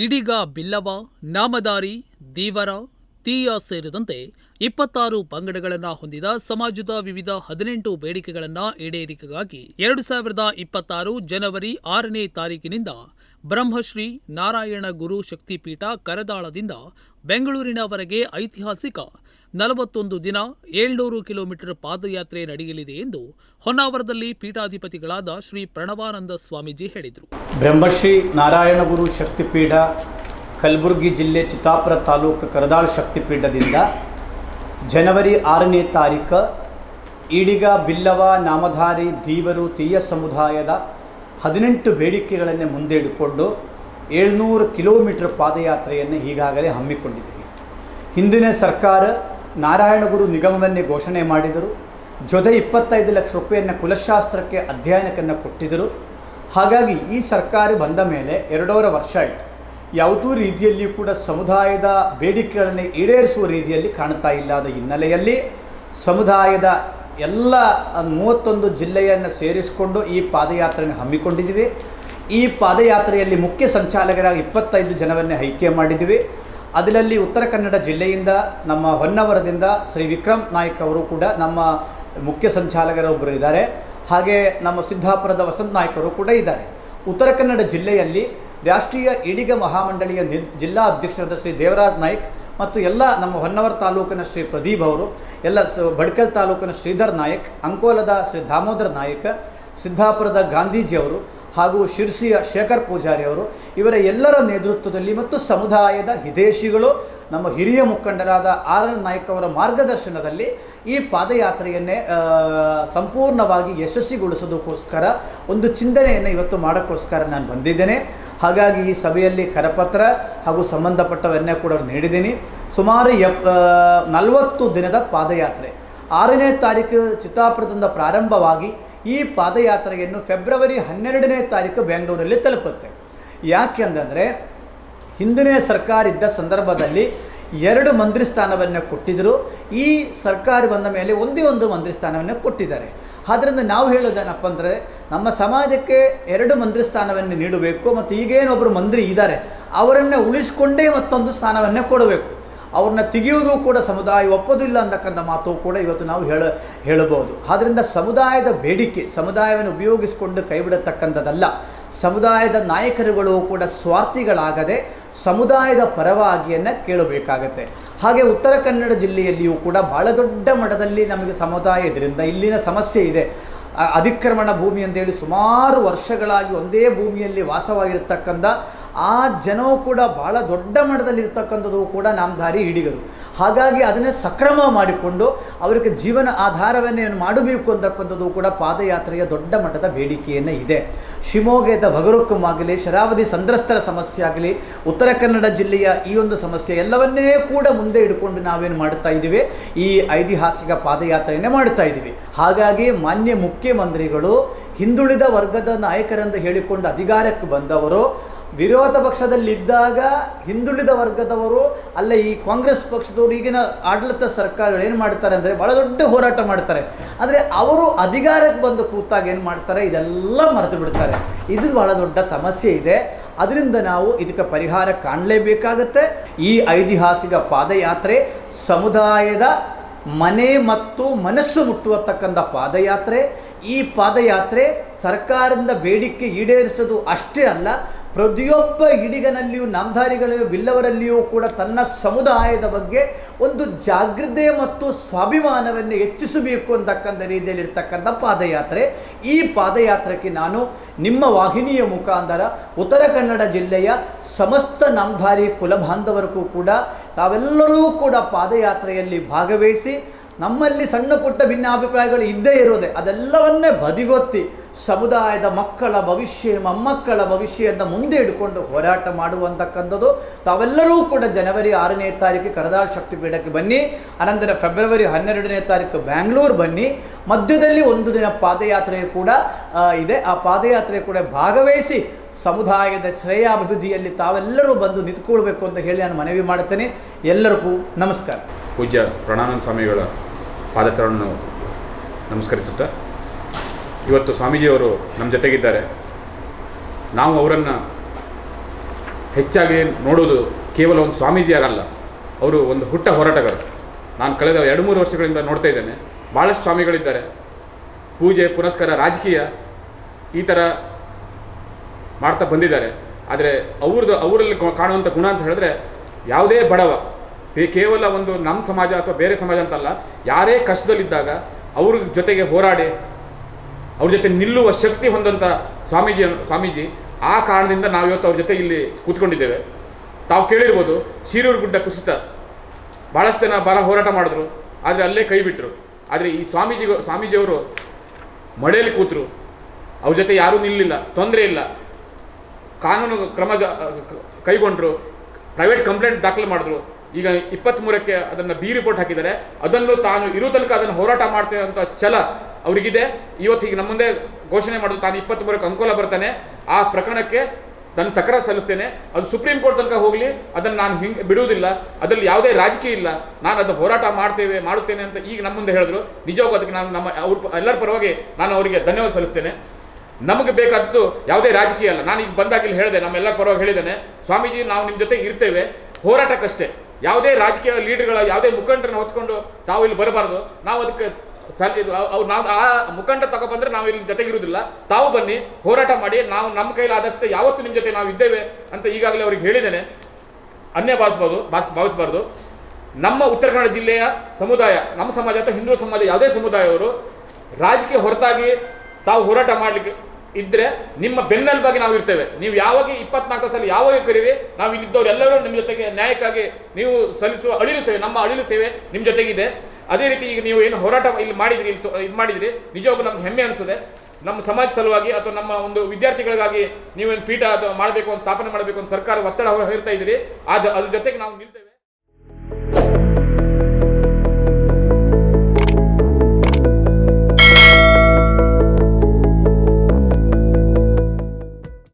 ಇದೀಗ ಬಿಲ್ಲವ, ನಾಮದಾರಿ, ದೀವರ, ತೀಯ ಸೇರಿದಂತೆ ಇಪ್ಪತ್ತಾರು ಪಂಗಡಗಳನ್ನು ಹೊಂದಿದ ಸಮಾಜದ ವಿವಿಧ ಹದಿನೆಂಟು ಬೇಡಿಕೆಗಳನ್ನು ಈಡೇರಿಕೆಗಾಗಿ ಎರಡು ಸಾವಿರದ ಇಪ್ಪತ್ತಾರು ಜನವರಿ ಆರನೇ ತಾರೀಕಿನಿಂದ ಬ್ರಹ್ಮಶ್ರೀ ನಾರಾಯಣ ಗುರು ಶಕ್ತಿಪೀಠ ಕರದಾಳದಿಂದ ಬೆಂಗಳೂರಿನವರೆಗೆ ಐತಿಹಾಸಿಕ ನಲವತ್ತೊಂದು ದಿನ ಏಳ್ನೂರು ಕಿಲೋಮೀಟರ್ ಪಾದಯಾತ್ರೆ ನಡೆಯಲಿದೆ ಎಂದು ಹೊನ್ನಾವರದಲ್ಲಿ ಪೀಠಾಧಿಪತಿಗಳಾದ ಶ್ರೀ ಪ್ರಣವಾನಂದ ಸ್ವಾಮೀಜಿ ಹೇಳಿದರು. ಬ್ರಹ್ಮಶ್ರೀ ನಾರಾಯಣಗುರು ಶಕ್ತಿಪೀಠ, ಕಲಬುರಗಿ ಜಿಲ್ಲೆ ಚಿತ್ತಾಪುರ ತಾಲೂಕು ಕರದಾಳ್ ಶಕ್ತಿಪೀಠದಿಂದ ಜನವರಿ ಆರನೇ ತಾರೀಕು ಈಡಿಗ ಬಿಲ್ಲವ ನಾಮಧಾರಿ ದೀವರು ತೀಯ ಸಮುದಾಯದ ಹದಿನೆಂಟು ಬೇಡಿಕೆಗಳನ್ನು ಮುಂದೆ ಇಟ್ಟುಕೊಂಡು ಏಳ್ನೂರು ಕಿಲೋಮೀಟರ್ ಪಾದಯಾತ್ರೆಯನ್ನು ಈಗಾಗಲೇ ಹಮ್ಮಿಕೊಂಡಿದ್ದೀವಿ. ಹಿಂದಿನ ಸರ್ಕಾರ ನಾರಾಯಣಗುರು ನಿಗಮವನ್ನೇ ಘೋಷಣೆ ಮಾಡಿದರು. ಜೊತೆ ಇಪ್ಪತ್ತೈದು ಲಕ್ಷ ರೂಪಾಯಿಯನ್ನು ಕುಲಶಾಸ್ತ್ರಕ್ಕೆ ಅಧ್ಯಯನಕ್ಕನ್ನು ಕೊಟ್ಟಿದ್ದರು. ಹಾಗಾಗಿ ಈ ಸರ್ಕಾರ ಬಂದ ಮೇಲೆ ಎರಡೂವರೆ ವರ್ಷ ಆಯಿತು. ಯಾವುದೂ ರೀತಿಯಲ್ಲಿಯೂ ಕೂಡ ಸಮುದಾಯದ ಬೇಡಿಕೆಗಳನ್ನು ಈಡೇರಿಸುವ ರೀತಿಯಲ್ಲಿ ಕಾಣ್ತಾ ಇಲ್ಲದ ಹಿನ್ನೆಲೆಯಲ್ಲಿ ಸಮುದಾಯದ ಎಲ್ಲ ಮೂವತ್ತೊಂದು ಜಿಲ್ಲೆಯನ್ನು ಸೇರಿಸಿಕೊಂಡು ಈ ಪಾದಯಾತ್ರೆಯನ್ನು ಹಮ್ಮಿಕೊಂಡಿದ್ದೀವಿ. ಈ ಪಾದಯಾತ್ರೆಯಲ್ಲಿ ಮುಖ್ಯ ಸಂಚಾಲಕರಾಗಿ ಇಪ್ಪತ್ತೈದು ಜನವನ್ನೇ ಆಯ್ಕೆ ಮಾಡಿದ್ದೀವಿ. ಅದರಲ್ಲಿ ಉತ್ತರ ಕನ್ನಡ ಜಿಲ್ಲೆಯಿಂದ ನಮ್ಮ ಹೊನ್ನವರದಿಂದ ಶ್ರೀ ವಿಕ್ರಮ್ ನಾಯ್ಕ್ ಅವರು ಕೂಡ ನಮ್ಮ ಮುಖ್ಯ ಸಂಚಾಲಕರೊಬ್ಬರು ಇದ್ದಾರೆ ಹಾಗೆ ನಮ್ಮ ಸಿದ್ದಾಪುರದ ವಸಂತ ನಾಯ್ಕರು ಕೂಡ ಇದ್ದಾರೆ. ಉತ್ತರ ಕನ್ನಡ ಜಿಲ್ಲೆಯಲ್ಲಿ ರಾಷ್ಟ್ರೀಯ ಇಡಿಗ ಮಹಾಮಂಡಳಿಯ ನಿ, ಜಿಲ್ಲಾ ಅಧ್ಯಕ್ಷರಾದ ಶ್ರೀ ದೇವರಾಜ್ ನಾಯ್ಕ್ ಮತ್ತು ಎಲ್ಲ ನಮ್ಮ ಹೊನ್ನವರ ತಾಲೂಕಿನ ಶ್ರೀ ಪ್ರದೀಪ್ ಅವರು, ಎಲ್ಲ ಬಡ್ಕಲ್ ತಾಲೂಕಿನ ಶ್ರೀಧರ್ ನಾಯಕ್, ಅಂಕೋಲದ ಶ್ರೀ ದಾಮೋದರ್ ನಾಯಕ್, ಸಿದ್ದಾಪುರದ ಗಾಂಧೀಜಿಯವರು ಹಾಗೂ ಶಿರ್ಸಿಯ ಶೇಖರ್ ಪೂಜಾರಿ ಅವರು, ಇವರ ಎಲ್ಲರ ನೇತೃತ್ವದಲ್ಲಿ ಮತ್ತು ಸಮುದಾಯದ ಹಿತೇಶಿಗಳು ನಮ್ಮ ಹಿರಿಯ ಮುಖಂಡರಾದ ಆರ್ ಎನ್ ನಾಯ್ಕ ಅವರ ಮಾರ್ಗದರ್ಶನದಲ್ಲಿ ಈ ಪಾದಯಾತ್ರೆಯನ್ನೇ ಸಂಪೂರ್ಣವಾಗಿ ಯಶಸ್ವಿಗೊಳಿಸೋದಕ್ಕೋಸ್ಕರ, ಒಂದು ಚಿಂತನೆಯನ್ನು ಇವತ್ತು ಮಾಡೋಕ್ಕೋಸ್ಕರ ನಾನು ಬಂದಿದ್ದೇನೆ. ಹಾಗಾಗಿ ಈ ಸಭೆಯಲ್ಲಿ ಕರಪತ್ರ ಹಾಗೂ ಸಂಬಂಧಪಟ್ಟವನ್ನೇ ಕೂಡ ನೀಡಿದ್ದೀನಿ. ಸುಮಾರು ಎಪ್ ನಲವತ್ತು ದಿನದ ಪಾದಯಾತ್ರೆ. ಆರನೇ ತಾರೀಕು ಚಿತ್ತಾಪುರದಿಂದ ಪ್ರಾರಂಭವಾಗಿ ಈ ಪಾದಯಾತ್ರೆಯನ್ನು ಫೆಬ್ರವರಿ ಹನ್ನೆರಡನೇ ತಾರೀಕು ಬೆಂಗಳೂರಲ್ಲಿ ತಲುಪುತ್ತೆ. ಯಾಕೆ ಅಂತಂದರೆ, ಹಿಂದಿನ ಸರ್ಕಾರ ಇದ್ದ ಸಂದರ್ಭದಲ್ಲಿ ಎರಡು ಮಂತ್ರಿ ಸ್ಥಾನವನ್ನು ಕೊಟ್ಟಿದ್ದರು ಈ ಸರ್ಕಾರ ಬಂದ ಮೇಲೆ ಒಂದೇ ಒಂದು ಮಂತ್ರಿ ಸ್ಥಾನವನ್ನು ಕೊಟ್ಟಿದ್ದಾರೆ. ಆದ್ದರಿಂದ ನಾವು ಹೇಳೋದೇನಪ್ಪ ಅಂದರೆ, ನಮ್ಮ ಸಮಾಜಕ್ಕೆ ಎರಡು ಮಂತ್ರಿ ಸ್ಥಾನವನ್ನು ನೀಡಬೇಕು, ಮತ್ತು ಈಗೇನೊಬ್ಬರು ಮಂತ್ರಿ ಇದ್ದಾರೆ, ಅವರನ್ನು ಉಳಿಸಿಕೊಂಡೇ ಮತ್ತೊಂದು ಸ್ಥಾನವನ್ನು ಕೊಡಬೇಕು. ಅವ್ರನ್ನ ತೆಗೆಯೋದು ಕೂಡ ಸಮುದಾಯ ಒಪ್ಪೋದಿಲ್ಲ ಅಂತಕ್ಕಂಥ ಮಾತು ಕೂಡ ಇವತ್ತು ನಾವು ಹೇಳ, ಹೇಳಬಹುದು. ಆದ್ದರಿಂದ ಸಮುದಾಯದ ಬೇಡಿಕೆ, ಸಮುದಾಯವನ್ನು ಉಪಯೋಗಿಸಿಕೊಂಡು ಕೈಬಿಡತಕ್ಕಂಥದ್ದಲ್ಲ. ಸಮುದಾಯದ ನಾಯಕರುಗಳು ಕೂಡ ಸ್ವಾರ್ಥಿಗಳಾಗದೆ ಸಮುದಾಯದ ಪರವಾಗಿಯನ್ನು ಕೇಳಬೇಕಾಗತ್ತೆ. ಹಾಗೆ ಉತ್ತರ ಕನ್ನಡ ಜಿಲ್ಲೆಯಲ್ಲಿಯೂ ಕೂಡ ಭಾಳ ದೊಡ್ಡ ಮಟ್ಟದಲ್ಲಿ ನಮಗೆ ಸಮುದಾಯ ಇದರಿಂದ ಇಲ್ಲಿನ ಸಮಸ್ಯೆ ಇದೆ. ಅಧಿಕ್ರಮಣ ಭೂಮಿ ಅಂತೇಳಿ ಸುಮಾರು ವರ್ಷಗಳಾಗಿ ಒಂದೇ ಭೂಮಿಯಲ್ಲಿ ವಾಸವಾಗಿರ್ತಕ್ಕಂಥ ಆ ಜನವು ಕೂಡ ಭಾಳ ದೊಡ್ಡ ಮಟ್ಟದಲ್ಲಿ ಇರ್ತಕ್ಕಂಥದ್ದು ಕೂಡ ನಾಮಧಾರಿ ಹಿಡಿಗರು. ಹಾಗಾಗಿ ಅದನ್ನೇ ಸಕ್ರಮ ಮಾಡಿಕೊಂಡು ಅವರಿಗೆ ಜೀವನ ಆಧಾರವನ್ನೇ ಮಾಡಬೇಕು ಅಂತಕ್ಕಂಥದ್ದು ಕೂಡ ಪಾದಯಾತ್ರೆಯ ದೊಡ್ಡ ಮಟ್ಟದ ಬೇಡಿಕೆಯನ್ನು ಇದೆ. ಶಿವಮೊಗ್ಗದ ಭಗರುಕ್ಕಮಾಗಲಿ ಶರಾವತಿ ಸಂತ್ರಸ್ತರ ಸಮಸ್ಯೆ ಆಗಲಿ, ಉತ್ತರ ಕನ್ನಡ ಜಿಲ್ಲೆಯ ಈ ಒಂದು ಸಮಸ್ಯೆ ಎಲ್ಲವನ್ನೇ ಕೂಡ ಮುಂದೆ ಇಟ್ಕೊಂಡು ನಾವೇನು ಮಾಡ್ತಾ ಇದ್ದೀವಿ, ಈ ಐತಿಹಾಸಿಕ ಪಾದಯಾತ್ರೆಯನ್ನೇ ಮಾಡ್ತಾ ಇದ್ದೀವಿ. ಹಾಗಾಗಿ ಮಾನ್ಯ ಮುಖ್ಯಮಂತ್ರಿಗಳು ಹಿಂದುಳಿದ ವರ್ಗದ ನಾಯಕರೆಂದು ಹೇಳಿಕೊಂಡು ಅಧಿಕಾರಕ್ಕೆ ಬಂದವರು ವಿರೋಧ ಪಕ್ಷದಲ್ಲಿದ್ದಾಗ ಹಿಂದುಳಿದ ವರ್ಗದವರು, ಅಲ್ಲ ಈ ಕಾಂಗ್ರೆಸ್ ಪಕ್ಷದವರು, ಈಗಿನ ಆಡಳಿತ ಸರ್ಕಾರಗಳು ಏನು ಮಾಡ್ತಾರೆ ಅಂದರೆ ಭಾಳ ದೊಡ್ಡ ಹೋರಾಟ ಮಾಡ್ತಾರೆ. ಆದರೆ ಅವರು ಅಧಿಕಾರಕ್ಕೆ ಬಂದು ಕೂತಾಗ ಏನು ಮಾಡ್ತಾರೆ? ಇದೆಲ್ಲ ಮರೆತು ಬಿಡ್ತಾರೆ. ಇದು ಭಾಳ ದೊಡ್ಡ ಸಮಸ್ಯೆ ಇದೆ. ಅದರಿಂದ ನಾವು ಇದಕ್ಕೆ ಪರಿಹಾರ ಕಾಣಲೇಬೇಕಾಗತ್ತೆ. ಈ ಐತಿಹಾಸಿಕ ಪಾದಯಾತ್ರೆ ಸಮುದಾಯದ ಮನೆ ಮತ್ತು ಮನಸ್ಸು ಮುಟ್ಟುವತಕ್ಕಂಥ ಪಾದಯಾತ್ರೆ. ಈ ಪಾದಯಾತ್ರೆ ಸರ್ಕಾರದಿಂದ ಬೇಡಿಕೆ ಈಡೇರಿಸೋದು ಅಷ್ಟೇ ಅಲ್ಲ ಪ್ರತಿಯೊಬ್ಬ ಹಿಡಿಗನಲ್ಲಿಯೂ ನಾಮಧಾರಿಗಳ ಬಿಲ್ಲವರಲ್ಲಿಯೂ ಕೂಡ ತನ್ನ ಸಮುದಾಯದ ಬಗ್ಗೆ ಒಂದು ಜಾಗೃತೆ ಮತ್ತು ಸ್ವಾಭಿಮಾನವನ್ನು ಹೆಚ್ಚಿಸಬೇಕು ಅಂತಕ್ಕಂಥ ರೀತಿಯಲ್ಲಿರ್ತಕ್ಕಂಥ ಪಾದಯಾತ್ರೆ. ಈ ಪಾದಯಾತ್ರೆಗೆ ನಾನು ನಿಮ್ಮ ವಾಹಿನಿಯ ಮುಖಾಂತರ ಉತ್ತರ ಕನ್ನಡ ಜಿಲ್ಲೆಯ ಸಮಸ್ತ ನಾಮಧಾರಿ ಕುಲಬಾಂಧವರಿಗೂ ಕೂಡ ತಾವೆಲ್ಲರೂ ಕೂಡ ಪಾದಯಾತ್ರೆಯಲ್ಲಿ ಭಾಗವಹಿಸಿ ನಮ್ಮಲ್ಲಿ ಸಣ್ಣ ಪುಟ್ಟ ಭಿನ್ನಾಭಿಪ್ರಾಯಗಳು ಇದ್ದೇ ಇರೋದೆ. ಅದೆಲ್ಲವನ್ನೇ ಬದಿಗೊತ್ತಿ ಸಮುದಾಯದ ಮಕ್ಕಳ ಭವಿಷ್ಯ, ಮೊಮ್ಮಕ್ಕಳ ಭವಿಷ್ಯದ ಮುಂದೆ ಇಟ್ಕೊಂಡು ಹೋರಾಟ ಮಾಡುವಂತಕ್ಕಂಥದ್ದು ತಾವೆಲ್ಲರೂ ಕೂಡ ಜನವರಿ ಆರನೇ ತಾರೀಕು ಕರದಾಳ ಶಕ್ತಿಪೀಠಕ್ಕೆ ಬನ್ನಿ. ಅನಂತರ ಫೆಬ್ರವರಿ ಹನ್ನೆರಡನೇ ತಾರೀಕು ಬ್ಯಾಂಗ್ಳೂರು ಬನ್ನಿ. ಮಧ್ಯದಲ್ಲಿ ಒಂದು ದಿನ ಪಾದಯಾತ್ರೆ ಕೂಡ ಇದೆ. ಆ ಪಾದಯಾತ್ರೆ ಕೂಡ ಭಾಗವಹಿಸಿ ಸಮುದಾಯದ ಶ್ರೇಯಾಭಿವೃದ್ಧಿಯಲ್ಲಿ ತಾವೆಲ್ಲರೂ ಬಂದು ನಿಂತ್ಕೊಳ್ಬೇಕು ಅಂತ ಹೇಳಿ ನಾನು ಮನವಿ ಮಾಡುತ್ತೇನೆ ಎಲ್ಲರಿಗೂ ನಮಸ್ಕಾರ. ಪೂಜ್ಯ ಪ್ರಣಾನಂದ ಸ್ವಾಮಿಗಳ. ಪಾದಚರಣವನ್ನು ನಮಸ್ಕರಿಸುತ್ತಾ, ಇವತ್ತು ಸ್ವಾಮೀಜಿಯವರು ನಮ್ಮ ಜೊತೆಗಿದ್ದಾರೆ. ನಾವು ಅವರನ್ನು ಹೆಚ್ಚಾಗಿ ನೋಡೋದು ಕೇವಲ ಒಂದು ಸ್ವಾಮೀಜಿ ಆಗಲ್ಲ ಅವರು ಒಂದು ಹುಟ್ಟ ಹೋರಾಟಗಾರರು ನಾನು ಕಳೆದ ಎರಡು ಮೂರು ವರ್ಷಗಳಿಂದ ನೋಡ್ತಾ ಇದ್ದೇನೆ ಭಾಳಷ್ಟು ಸ್ವಾಮಿಗಳಿದ್ದಾರೆ. ಪೂಜೆ, ಪುನಸ್ಕಾರ, ರಾಜಕೀಯ ಈ ಥರ ಮಾಡ್ತಾ ಬಂದಿದ್ದಾರೆ. ಆದರೆ ಅವ್ರದ್ದು ಅವರಲ್ಲಿ ಕಾಣುವಂಥ ಗುಣ ಅಂತ ಹೇಳಿದ್ರೆ ಯಾವುದೇ ಬಡವ ಕೇವಲ ಒಂದು ನಮ್ಮ ಸಮಾಜ ಅಥವಾ ಬೇರೆ ಸಮಾಜ ಅಂತಲ್ಲ, ಯಾರೇ ಕಷ್ಟದಲ್ಲಿದ್ದಾಗ ಅವ್ರ ಜೊತೆಗೆ ಹೋರಾಡಿ, ಅವ್ರ ಜೊತೆ ನಿಲ್ಲುವ ಶಕ್ತಿ ಹೊಂದಂಥ ಸ್ವಾಮೀಜಿ ಸ್ವಾಮೀಜಿ, ಆ ಕಾರಣದಿಂದ ನಾವು ಇವತ್ತು ಅವ್ರ ಜೊತೆ ಇಲ್ಲಿ ಕೂತ್ಕೊಂಡಿದ್ದೇವೆ. ತಾವು ಕೇಳಿರ್ಬೋದು ಶಿರೂರು ಗುಡ್ಡ ಕುಸಿತ. ಭಾಳಷ್ಟು ಜನ ಬರ ಹೋರಾಟ ಮಾಡಿದ್ರು, ಆದರೆ ಅಲ್ಲೇ ಕೈ ಬಿಟ್ಟರು ಆದರೆ ಈ ಸ್ವಾಮೀಜಿ, ಸ್ವಾಮೀಜಿಯವರು ಮಳೆಯಲ್ಲಿ ಕೂತರು. ಅವ್ರ ಜೊತೆ ಯಾರೂ ನಿಲ್ಲಿಲ್ಲ, ತೊಂದರೆ ಇಲ್ಲ. ಕಾನೂನು ಕ್ರಮ ಕೈಗೊಂಡರು ಕೈಗೊಂಡ್ರು ಪ್ರೈವೇಟ್ ಕಂಪ್ಲೇಂಟ್ ದಾಖಲು ಮಾಡಿದ್ರು. ಈಗ ಇಪ್ಪತ್ತ್ಮೂರಕ್ಕೆ ಅದನ್ನು ಬಿ ರಿಪೋರ್ಟ್ ಹಾಕಿದ್ದಾರೆ. ಅದನ್ನು ತಾನು ಇರೋ ತನಕ ಅದನ್ನು ಹೋರಾಟ ಮಾಡ್ತೇವೆ ಅಂತ ಛಲ ಅವರಿಗಿದೆ. ಇವತ್ತು ಈಗ ನಮ್ಮ ಮುಂದೆ ಘೋಷಣೆ ಮಾಡೋದು ತಾನು ಇಪ್ಪತ್ತ್ಮೂರಕ್ಕೆ ಅಂಕೋಲ ಬರ್ತಾನೆ. ಆ ಪ್ರಕರಣಕ್ಕೆ ನಾನು ತಕರಾರು ಸಲ್ಲಿಸ್ತೇನೆ. ಅದು ಸುಪ್ರೀಂ ಕೋರ್ಟ್ ತನಕ ಹೋಗಲಿ, ಅದನ್ನು ನಾನು ಹಿಂಗೆ ಬಿಡುವುದಿಲ್ಲ. ಅದರಲ್ಲಿ ಯಾವುದೇ ರಾಜಕೀಯ ಇಲ್ಲ. ನಾನು ಅದನ್ನು ಹೋರಾಟ ಮಾಡ್ತೇವೆ, ಮಾಡುತ್ತೇನೆ ಅಂತ ಈಗ ನಮ್ಮ ಮುಂದೆ ಹೇಳಿದ್ರು. ನಿಜವಾಗೂ ಅದಕ್ಕೆ ನಾನು ನಮ್ಮ ಅವ್ರ ಎಲ್ಲರ ಪರವಾಗಿ ನಾನು ಅವರಿಗೆ ಧನ್ಯವಾದ ಸಲ್ಲಿಸ್ತೇನೆ. ನಮಗೆ ಬೇಕಾದ್ದು ಯಾವುದೇ ರಾಜಕೀಯ ಅಲ್ಲ. ನಾನು ಈಗ ಬಂದಾಗಿಲ್ಲಿ ಹೇಳಿದೆ ನಮ್ಮೆಲ್ಲರ ಪರವಾಗಿ ಹೇಳಿದ್ದೇನೆ. ಸ್ವಾಮೀಜಿ, ನಾವು ನಿಮ್ಮ ಜೊತೆ ಇರ್ತೇವೆ. ಹೋರಾಟಕ್ಕಷ್ಟೇ. ಯಾವುದೇ ರಾಜಕೀಯ ಲೀಡರ್ಗಳ ಯಾವುದೇ ಮುಖಂಡರನ್ನ ಹೊತ್ಕೊಂಡು ತಾವು ಇಲ್ಲಿ ಬರಬಾರ್ದು. ನಾವು ಅದಕ್ಕೆ ಸಲ್ ಇದು ಅವ್- ಅವ್ ನಾವು ಆ ಮುಖಂಡ ತಗೊಬಂದ್ರೆ ನಾವು ಇಲ್ಲಿ ಜೊತೆಗಿರುವುದಿಲ್ಲ. ತಾವು ಬನ್ನಿ, ಹೋರಾಟ ಮಾಡಿ, ನಾವು ನಮ್ಮ ಕೈಲಿ ಆದಷ್ಟು ಯಾವತ್ತೂ ನಿಮ್ಮ ಜೊತೆ ನಾವು ಇದ್ದೇವೆ ಅಂತ ಈಗಾಗಲೇ ಅವ್ರಿಗೆ ಹೇಳಿದ್ದೇನೆ. ಅನ್ಯ ಭಾವಿಸ್ಬೋದು ಭಾಸ್ ಭಾವಿಸಬಾರ್ದು. ನಮ್ಮ ಉತ್ತರ ಕನ್ನಡ ಜಿಲ್ಲೆಯ ಸಮುದಾಯ, ನಮ್ಮ ಸಮಾಜ ಅಥವಾ ಹಿಂದೂ ಸಮಾಜ ಯಾವುದೇ ಸಮುದಾಯವರು ರಾಜಕೀಯ ಹೊರತಾಗಿ ತಾವು ಹೋರಾಟ ಮಾಡಲಿಕ್ಕೆ ಇದ್ರೆ ನಿಮ್ಮ ಬೆನ್ನೆಲುಬಾಗಿ ನಾವು ಇರ್ತೇವೆ. ನೀವು ಯಾವಾಗ ಇಪ್ಪತ್ನಾಲ್ಕು ಸಲ ಯಾವಾಗ ಕರೀರಿ ನಾವು ಇಲ್ಲಿದ್ದವ್ರು ಎಲ್ಲರೂ ನಿಮ್ಮ ಜೊತೆಗೆ ನ್ಯಾಯಕ್ಕಾಗಿ ನೀವು ಸಲ್ಲಿಸುವ ಅಳಿಲು ಸೇವೆ, ನಮ್ಮ ಅಳಿಲು ಸೇವೆ ನಿಮ್ಮ ಜೊತೆಗಿದೆ. ಅದೇ ರೀತಿ ಈಗ ನೀವು ಏನು ಹೋರಾಟ ಇಲ್ಲಿ ಮಾಡಿದ್ರಿ, ಇಲ್ಲಿ ಇದು ಮಾಡಿದ್ರಿ ನಿಜವಾಗೂ ನಮ್ಗೆ ಹೆಮ್ಮೆ ಅನಿಸ್ತದೆ ನಮ್ಮ ಸಮಾಜ ಸಲುವಾಗಿ ಅಥವಾ ನಮ್ಮ ಒಂದು ವಿದ್ಯಾರ್ಥಿಗಳಿಗಾಗಿ ನೀವೇನು ಪೀಠ ಅಥವಾ ಮಾಡಬೇಕು ಅಂತ ಸ್ಥಾಪನೆ ಮಾಡಬೇಕು ಅಂತ ಸರ್ಕಾರ ಒತ್ತಡ ಹೇಳ್ತಾ ಇದ್ದೀರಿ ಅದು ಅದ್ರ ಜೊತೆಗೆ ನಾವು ನಿಲ್ತೇವೆ.